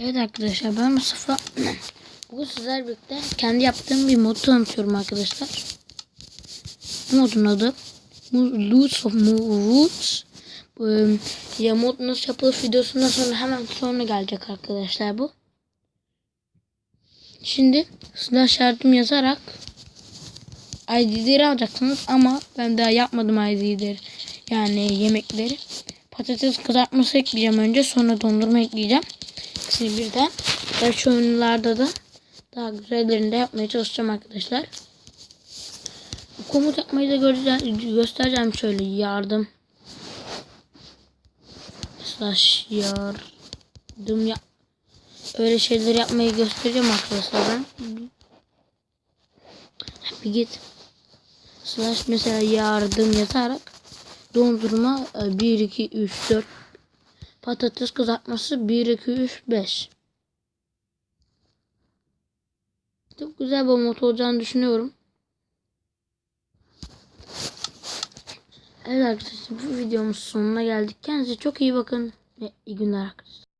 Evet arkadaşlar ben Mustafa. Bugün sizlerle birlikte kendi yaptığım bir modu tanıtıyorum arkadaşlar. Bu modun adı Loots of. Bu, ya mod nasıl yapılır videosundan sonra hemen sonra gelecek arkadaşlar bu. Şimdi slash yardım yazarak ID'leri alacaksınız ama ben daha yapmadım ID'leri yani yemekleri. Patates kızartması ekleyeceğim önce sonra dondurma ekleyeceğim. İkisini birden. Şu oyunlarda da daha güzellerini de yapmaya çalışacağım arkadaşlar. Komut yapmayı da göstereceğim şöyle yardım. Slash yardım ya öyle şeyleri yapmayı göstereceğim arkadaşlar ben. Bir git. Slash mesela yardım yazarak dondurma 1 2 3 4 patates kızartması 1 2 3 5 Çok güzel bir mod olacağını düşünüyorum. Evet arkadaşlar bu videomuz sonuna geldik. Kendinize çok iyi bakın ve iyi günler arkadaşlar.